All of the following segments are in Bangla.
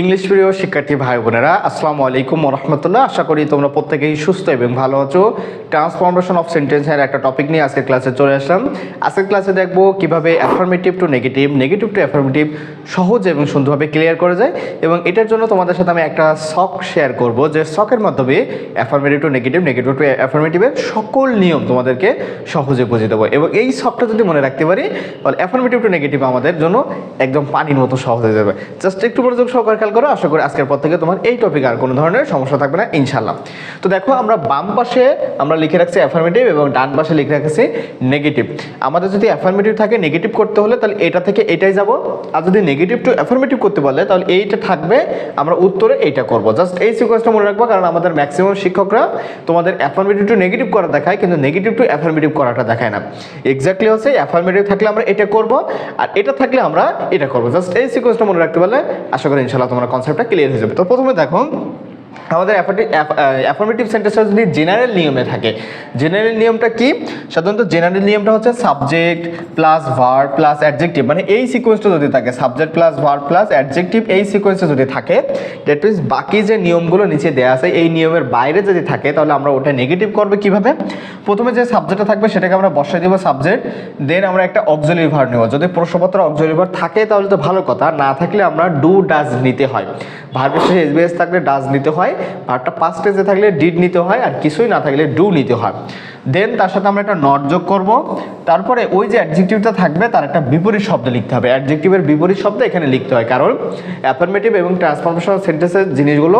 ইংলিশ প্রিয় শিক্ষার্থী ভাই বোনেরা, আসসালামু আলাইকুম রহমতুল্লাহ। আশা করি তোমরা প্রত্যেকেই সুস্থ এবং ভালো আছো। ট্রান্সফরমেশন অফ সেন্টেন্সের একটা টপিক নিয়ে আজকের ক্লাসে চলে আসলাম। আজকের ক্লাসে দেখব কীভাবে affirmative to negative negative to affirmative সহজ এবং সুন্দরভাবে ক্লিয়ার করা যায়। এবং এটার জন্য তোমাদের সাথে আমি একটা শখ শেয়ার করব, যে শখের মাধ্যমে affirmative to negative negative to অ্যাফার্মেটিভের সকল নিয়ম তোমাদেরকে সহজে বুঝে দেবো। এবং এই শখটা যদি মনে রাখতে পারি, তাহলে অ্যাফার্মেটিভ টু নেগেটিভ আমাদের জন্য একদম পানির মতো সহজ হয়ে যাবে। জাস্ট একটু মনোযোগ সহকারে খেয়াল করো, আশা করি আজকের পর থেকে তোমার এই টপিক আর কোনো ধরনের সমস্যা থাকবে না ইনশাল্লাহ তো দেখো, আমরা বাম পাশে আমরা লিখে রাখছি অ্যাফার্মেটিভ এবং ডান পাশে লিখে রাখছি নেগেটিভ আমাদের যদি অ্যাফার্মেটিভ থাকে নেগেটিভ করতে হলে তাহলে এটা থেকে এটাই যাব। আর যদি নেগেটিভ টু অ্যাফার্মেটিভ করতে বলে, তাহলে এইটা থাকবে, আমরা উত্তরে এইটা করব। জাস্ট এই সিকোয়েন্সটা মনে রাখব, কারণ আমাদের ম্যাক্সিমাম শিক্ষকরা তোমাদের অ্যাফার্মেটিভ টু নেগেটিভ করা দেখায়, কিন্তু নেগেটিভ টু অ্যাফার্মেটিভ করাটা দেখায় না। এক্স্যাক্টলি হচ্ছে অ্যাফার্মেটিভ থাকলে আমরা এটা করব, আর এটা থাকলে আমরা এটা করব। জাস্ট এই সিকোয়েন্সটা মনে রাখতে পারলে, আশা করি ইনশাল্লাহ তোমার কনসেপ্টটা ক্লিয়ার হয়ে যাবে। তো প্রথমে দেখো আমাদের অ্যাফার্মেটিভ সেন্টেন্সটা যদি জেনারেল নিয়মে থাকে জেনারেল নিয়মটা কি? সাধারণত জেনারেল নিয়মটা হচ্ছে subject plus verb plus adjective মানে এই সিকোয়েন্সটা যদি থাকে subject plus verb plus adjective এই সিকোয়েন্সটা যদি থাকে দ্যাট মিনস বাকি যে নিয়মগুলো নিচে দেওয়া আছে, এই নিয়মের বাইরে যদি থাকে, তাহলে আমরা ওটা নেগেটিভ করবে কীভাবে? প্রথমে যে সাবজেক্টটা থাকবে, সেটাকে আমরা বসাই দেবো সাবজেক্ট দেন আমরা একটা অক্সিলারি ভার নেব। যদি প্রশ্নপত্র অক্সিলারি ভার থাকে, তাহলে তো ভালো কথা, না থাকলে আমরা ডু ডাজ নিতে হয়। ভার্বের শেষে এসবিএস থাকলে ডাজ নিতে হয়। ভার্বটা পাঁচ স্টেজে থাকলে ডিড নিতে হয় আর কিছুই না থাকলে ডু নিতে হয়। দেন তার সাথে আমরা একটা নট যোগ করব, তারপরে ওই যে অ্যাডজেক্টিভটা থাকবে, তার একটা বিপরীত শব্দ লিখতে হবে। অ্যাডজেক্টিভের বিপরীত শব্দ এখানে লিখতে হয়, কারণ অ্যাফার্মেটিভ এবং ট্রান্সফরমেশন সেন্টেন্সের জিনিসগুলো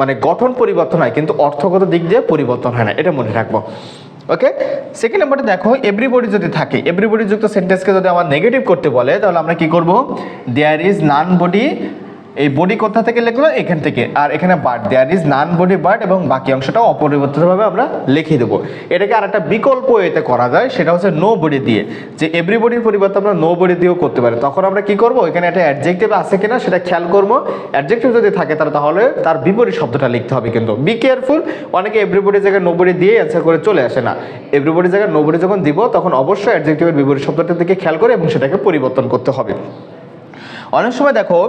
মানে গঠন পরিবর্তন হয়, কিন্তু অর্থগত দিক দিয়ে পরিবর্তন হয় না, এটা মনে রাখব। ওকে সেকেন্ড নাম্বারটা দেখো এভরিবডি যদি থাকে এভরিবডি যুক্ত সেন্টেন্সকে যদি আমার নেগেটিভ করতে বলে, তাহলে আমরা কি করব? দেয়ার ইজ নান বডি এই বডি কোথা থেকে লিখলো? এখান থেকে। আর এখানে bird there is none body bird এবং বাকি অংশটাও অপরিবর্তিতভাবে আমরা লিখে দেবো। এটাকে আর একটা বিকল্প এতে করা যায়, সেটা হচ্ছে নো বডি দিয়ে। যে এভরিবডির পরিবর্তে আমরা নো বডি দিয়েও করতে পারি। তখন আমরা কি করব? এখানে একটা অ্যাডজেক্টিভ আছে কিনা সেটা খেয়াল করব। অ্যাডজেক্টিভ যদি থাকে তাহলে তাহলে তার বিপরীত শব্দটা লিখতে হবে কিন্তু। বি কেয়ারফুল অনেকে এভরিবডি জায়গায় নো বডি দিয়ে অ্যান্সার করে চলে আসে না। এভরিবডি জায়গায় নো বডি যখন দিব, তখন অবশ্যই অ্যাডজেক্টিভের বিপরীত শব্দটার দিকে খেয়াল করে এবং সেটাকে পরিবর্তন করতে হবে। অনেক সময় দেখো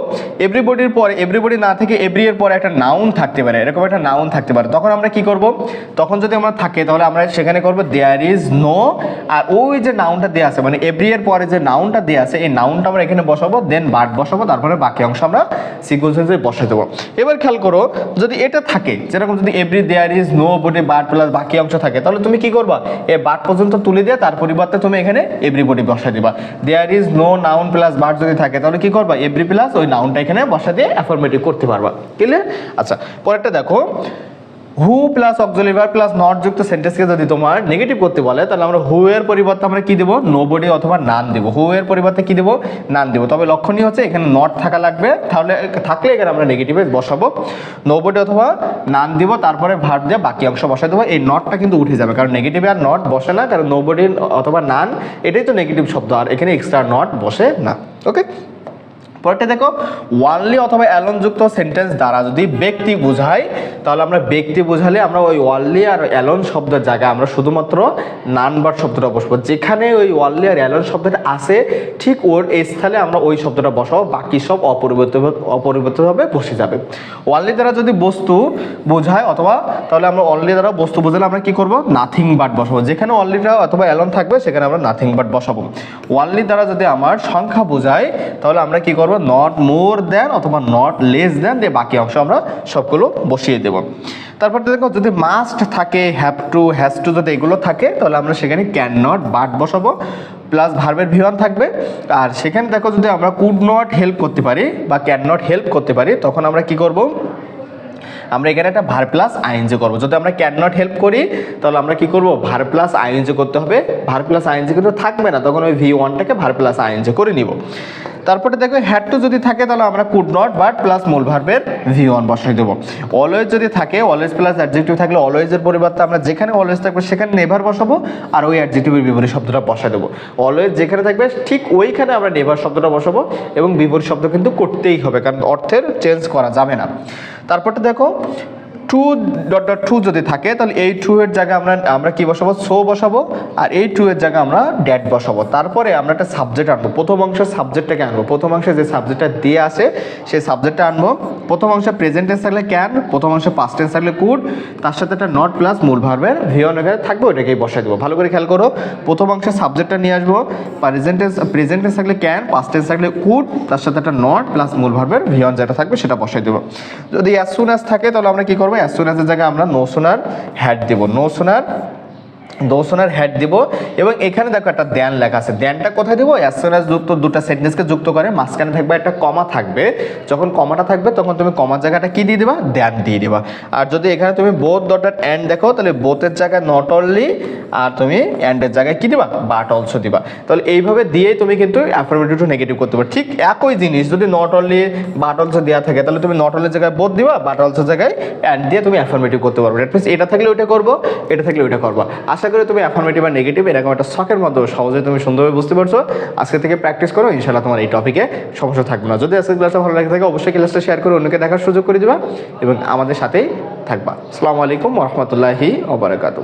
এভরিবডির পর এভরিবডি না থেকে এভরি এর পরে একটা নাউন থাকতে পারে, এরকম একটা নাউন থাকতে পারে। তখন আমরা কি করব? তখন যদি আমরা থাকে, তাহলে আমরা সেখানে করব দেয়ার ইজ নো আর ওই যে নাউনটা দেওয়া আছে মানে এভরি এর পরে যে নাউনটা দেওয়া আছে, এই নাউনটা আমরা এখানে বসাবো দেন বার্ড বসাবো, তারপরে বাকি অংশ আমরা সিকুয়েন্সে বসে দেবো। এবার খেয়াল করো, যদি এটা থাকে, যেরকম যদি every there is nobody বার্ড প্লাস বাকি অংশ থাকে, তাহলে তুমি কি করবা? এই বার্ড পর্যন্ত তুলে দিয়ে, তার পরিবর্তে তুমি এখানে এভরিবডি বসাই দিবা। There is no noun plus bird যদি থাকে, তাহলে কি করবা? এভরি প্লাস ওই নাউনটা এখানে বসা দিয়ে অ্যাফরমেটিভ করতে পারবা। ক্লিয়ার আচ্ছা পরেরটা দেখো। Who plus auxiliary plus not যুক্ত সেন্টেন্সকে যদি তোমার নেগেটিভ করতে বলে, তাহলে আমরা হু এর পরিবর্তে আমরা কি দেবো? নোবডি অথবা নান দেবো। হু এর পরিবর্তে কি দেবো? নান দেবো। তবে লক্ষণীয় হচ্ছে এখানে নট থাকা লাগবে। তাহলে থাকলে এখানে আমরা নেগেটিভে বসাবো। নোবডি অথবা নান দিব। তারপরে ভার্ব দিয়ে বাকি অংশ বসাই দেবো। এই নটটা কিন্তু উঠে যাবে। কারণ নেগেটিভে আর নট বসে না। কারণ নোবডি অথবা নান এটাই তো নেগেটিভ শব্দ। আর এখানে এক্সট্রা নট বসে না। ওকে পরেরটা দেখো ওয়ানলি অথবা অ্যালন যুক্ত সেন্টেন্স দ্বারা যদি ব্যক্তি বোঝায়, তাহলে আমরা ব্যক্তি বোঝালে আমরা ওই ওয়ানলি আর অ্যালন শব্দের জায়গায় আমরা শুধুমাত্র নানবার শব্দটা বসবো। যেখানে ওই ওয়ানলি আর অ্যালন শব্দটা আছে, ঠিক ওর এই স্থলে আমরা ওই শব্দটা বসাবো, বাকি সব অপরিবর্তিত অপরিবর্তিতভাবে বসে যাবে। ওয়ানলি দ্বারা যদি বস্তু বোঝায় অথবা, তাহলে আমরা অনলি দ্বারা বস্তু বোঝালে আমরা কি করব? নাথিং বাট বসাবো। যেখানে অনলিটা অথবা অ্যালন থাকবে, সেখানে আমরা নাথিং বাট বসাবো। ওয়ানলি দ্বারা যদি আমার সংখ্যা বোঝায়, তাহলে আমরা কি করব? নট মোর দেন অথবা নট লেস দেন দিয়ে বাকি অংশ আমরা সবগুলো বসিয়ে দেব। তারপর দেখো যদি মাস্ট থাকে হ্যাভ টু হ্যাজ টু যদি এগুলো থাকে, তাহলে আমরা সেখানে ক্যান নট বাট বসাবো প্লাস ভার্বের ভিওয়ান থাকবে। আর সেখানে দেখো যদি আমরা কুড নট হেল্প করতে পারি বা ক্যান নট হেল্প করতে পারি, তখন আমরা কি করব? আমরা এখানে একটা ভার প্লাস আইএনজি করব। যদি আমরা ক্যান নট হেল্প করি, তাহলে আমরা কি করব? ভার প্লাস আইএনজি করতে হবে। ভার প্লাস আইএনজি কিন্তু থাকবে না, তখন ওই ভি ওয়ানটাকে ভার প্লাস আইএনজি করে নিব। তারপরে দেখো হ্যাড টু যদি থাকে তাহলে আমরা কুড নট বাট প্লাস মূল ভার্বের ভি ওয়ান বসাই দেবো। অলওয়েজ যদি থাকে অলওয়েজ প্লাস অ্যাডজেক্টিভ থাকলে অলওয়েজের পরিবর্তে আমরা যেখানে অলওয়েজ থাকবে সেখানে নেভার বসাবো, আর ওই অ্যাডজেক্টিভের বিপরীত শব্দটা বসাই দেবো। অলওয়েজ যেখানে থাকবে, ঠিক ওইখানে আমরা নেভার শব্দটা বসাবো, এবং বিপরীত শব্দ কিন্তু করতেই হবে, কারণ অর্থের চেঞ্জ করা যাবে না। তারপরটা দেখো টু ডট ডট টু যদি থাকে, তাহলে এই টু এর জায়গায় আমরা আমরা কি বসাবো? সো বসাবো, আর এই টু এর জায়গায় আমরা ড্যাট বসাবো। তারপরে আমরা একটা সাবজেক্ট আনব। প্রথম অংশের সাবজেক্টটাকে আনব। প্রথম অংশে যে সাবজেক্টটা দিয়ে আসে, সেই সাবজেক্টটা আনব। প্রথম অংশে প্রেজেন্ট টেন্স থাকলে ক্যান প্রথম অংশে পাস্ট টেন্স থাকলে কুড তার সাথে একটা নট প্লাস মূল ভার্বের ভিয়ন এখানে থাকবে, ওইটাকেই বসাই দেবো। ভালো করে খেয়াল করো। প্রথম অংশের সাবজেক্টটা নিয়ে আসব। প্রেজেন্ট টেন্স প্রেজেন্ট টেন্স থাকলে ক্যান পাস্ট টেন্স থাকলে কুড তার সাথে একটা নট প্লাস মূল ভার্বের ভিয়ন যেটা থাকবে, সেটা বসাই দেবো। যদি অ্যাজ সুন অ্যাজ থাকে, তাহলে আমরা কি করব? অ্যাজ সুন জায়গায় আমরা নো সোনার হ্যাড দেবো। নো সোনার দোসোনার হ্যাড দিব এবং এখানে দেখো একটা দ্যান লেখা আছে। দ্যানটা কোথায় দিব? অ্যাসোনাস যুক্ত দুটো সেন্টেন্সকে যুক্ত করে, মাঝখানে থাকবে একটা কমা থাকবে। যখন কমাটা থাকবে, তখন তুমি কমার জায়গাটা কি দিয়ে দিবা? দ্যান দিয়ে দিবা। আর যদি এখানে তুমি বোথ ডটার অ্যান্ড দেখো, তাহলে বোথের জায়গায় নট অনলি আর তুমি অ্যান্ডের জায়গায় কি দিবা? বাট অলসো দিবা। তাহলে এইভাবে দিয়েই তুমি কিন্তু অ্যাফার্মেটিভ টু নেগেটিভ করতে পারো। ঠিক একই জিনিস, যদি নট অনলি বাট অলসো দেওয়া থাকে, তাহলে তুমি নট অনলির জায়গায় বোথ দিবা বাট অলসো জায়গায় অ্যান্ড দিয়ে তুমি অ্যাফার্মেটিভ করতে পারবে। এটা থাকলে ওইটা করব, এটা থাকলে ওইটা করব। আশা করি তুমি অ্যাফার্মেটিভ আর নেগেটিভ এরকম একটা শখের মাধ্যমে সহজে তুমি সুন্দরভাবে বুঝতে পারছ। আজকে থেকে প্র্যাকটিস করো ইনশাল্লাহ তোমার এই টপিকে সমস্যা থাকবে না। যদি আজকে ক্লাসটা ভালো লাগে থাকে, অবশ্যই ক্লাসটা শেয়ার করে অন্যকে দেখার সুযোগ করে দেবা এবং আমাদের সাথেই থাকবা। আসসালামু আলাইকুম রহমতুল্লাহি ওবরাকাতু